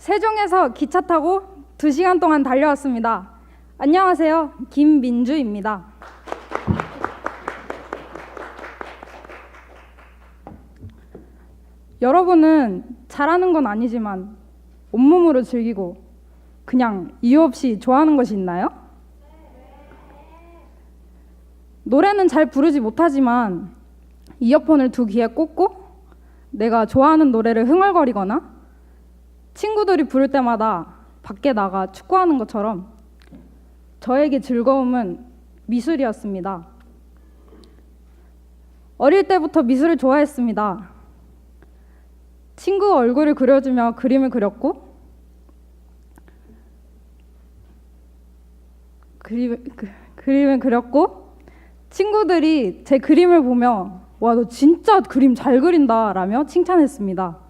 세종에서 기차 타고 2시간 동안 달려왔습니다. 안녕하세요. 김민주입니다. 여러분은 잘하는 건 아니지만 온몸으로 즐기고 그냥 이유 없이 좋아하는 것이 있나요? 노래는 잘 부르지 못하지만 이어폰을 두 귀에 꽂고 내가 좋아하는 노래를 흥얼거리거나 친구들이 부를 때마다 밖에 나가 축구하는 것처럼 저에게 즐거움은 미술이었습니다. 어릴 때부터 미술을 좋아했습니다. 친구 얼굴을 그려주며 그림을 그렸고 그림, 그, 그림을 그렸고 친구들이 제 그림을 보며 와 너 진짜 그림 잘 그린다 라며 칭찬했습니다.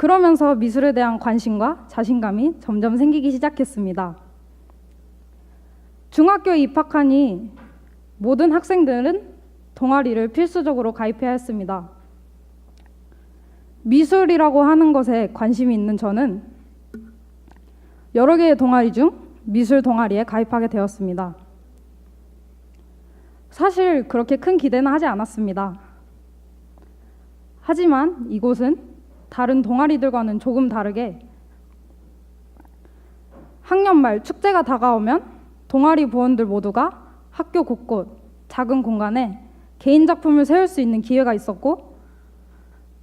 그러면서 미술에 대한 관심과 자신감이 점점 생기기 시작했습니다. 중학교에 입학하니 모든 학생들은 동아리를 필수적으로 가입해야 했습니다. 미술이라고 하는 것에 관심이 있는 저는 여러 개의 동아리 중 미술 동아리에 가입하게 되었습니다. 사실 그렇게 큰 기대는 하지 않았습니다. 하지만 이곳은 다른 동아리들과는 조금 다르게 학년 말 축제가 다가오면 동아리 부원들 모두가 학교 곳곳 작은 공간에 개인 작품을 세울 수 있는 기회가 있었고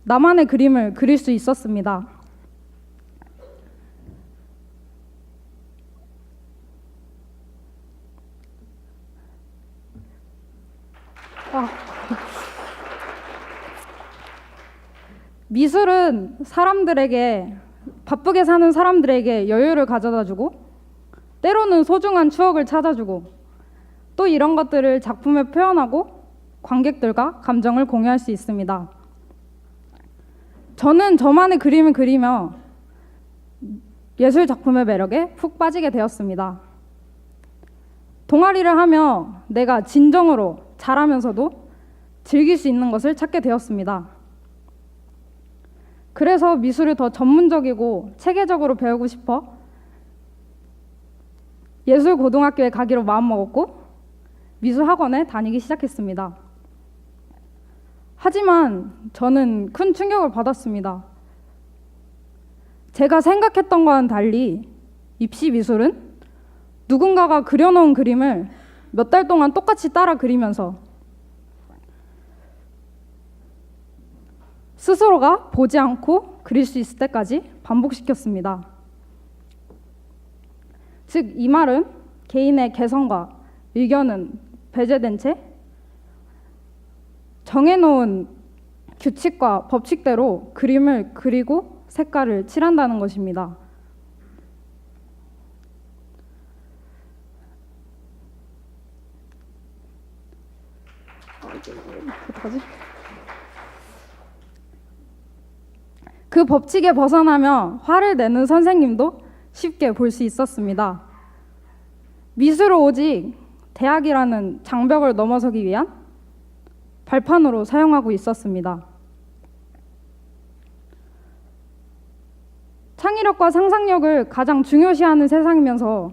나만의 그림을 그릴 수 있었습니다. 아. 미술은 사람들에게 바쁘게 사는 사람들에게 여유를 가져다 주고 때로는 소중한 추억을 찾아주고 또 이런 것들을 작품에 표현하고 관객들과 감정을 공유할 수 있습니다. 저는 저만의 그림을 그리며 예술 작품의 매력에 푹 빠지게 되었습니다. 동아리를 하며 내가 진정으로 잘하면서도 즐길 수 있는 것을 찾게 되었습니다. 그래서 미술을 더 전문적이고 체계적으로 배우고 싶어 예술 고등학교에 가기로 마음먹었고 미술 학원에 다니기 시작했습니다. 하지만 저는 큰 충격을 받았습니다. 제가 생각했던 과는 달리 입시 미술은 누군가가 그려놓은 그림을 몇 달 동안 똑같이 따라 그리면서 스스로가 보지 않고 그릴 수 있을 때까지 반복시켰습니다. 즉, 이 말은 개인의 개성과 의견은 배제된 채 정해놓은 규칙과 법칙대로 그림을 그리고 색깔을 칠한다는 것입니다. 어떡하지? 그 법칙에 벗어나며 화를 내는 선생님도 쉽게 볼 수 있었습니다. 미술을 오직 대학이라는 장벽을 넘어서기 위한 발판으로 사용하고 있었습니다. 창의력과 상상력을 가장 중요시하는 세상이면서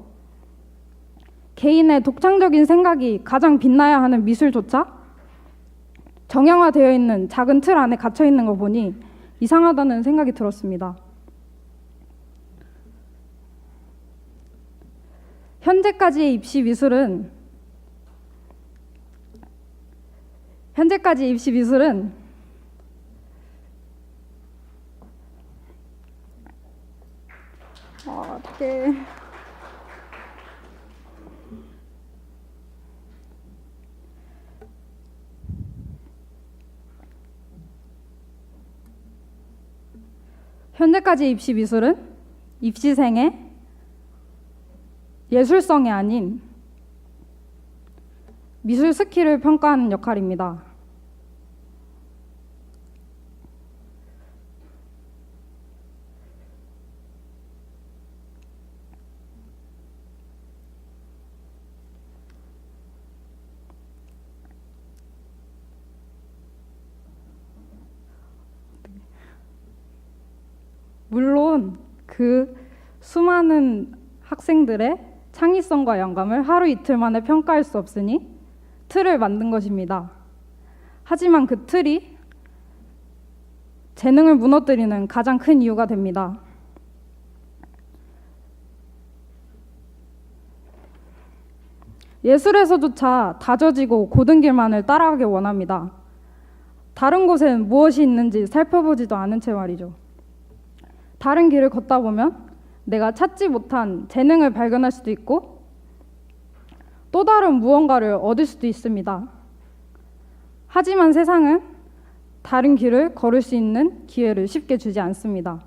개인의 독창적인 생각이 가장 빛나야 하는 미술조차 정형화되어 있는 작은 틀 안에 갇혀 있는 걸 보니 이상하다는 생각이 들었습니다. 현재까지의 입시 미술은 현재까지 입시 미술은 어, 어떻게 현재까지 입시 미술은 입시생의 예술성이 아닌 미술 스킬을 평가하는 역할입니다. 물론 그 수많은 학생들의 창의성과 영감을 하루 이틀 만에 평가할 수 없으니 틀을 만든 것입니다. 하지만 그 틀이 재능을 무너뜨리는 가장 큰 이유가 됩니다. 예술에서조차 다져지고 고든 길만을 따라가길 원합니다. 다른 곳엔 무엇이 있는지 살펴보지도 않은 채 말이죠. 다른 길을 걷다 보면 내가 찾지 못한 재능을 발견할 수도 있고 또 다른 무언가를 얻을 수도 있습니다. 하지만 세상은 다른 길을 걸을 수 있는 기회를 쉽게 주지 않습니다.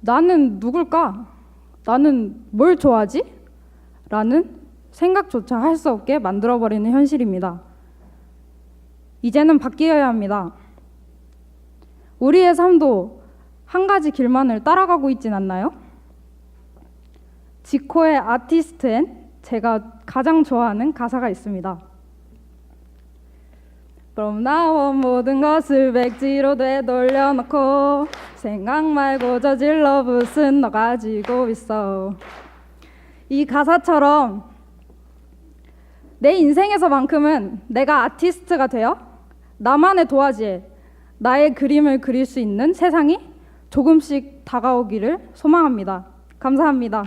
나는 누굴까? 나는 뭘 좋아하지? 라는 생각조차 할 수 없게 만들어버리는 현실입니다. 이제는 바뀌어야 합니다. 우리의 삶도 한 가지 길만을 따라가고 있진 않나요? 지코의 아티스트엔 제가 가장 좋아하는 가사가 있습니다. 그럼 나온 모든 것을 백지로 되돌려놓고 생각 말고 저질러 붓은 너 가지고 있어. 이 가사처럼 내 인생에서만큼은 내가 아티스트가 되어 나만의 도화지에 나의 그림을 그릴 수 있는 세상이 조금씩 다가오기를 소망합니다. 감사합니다.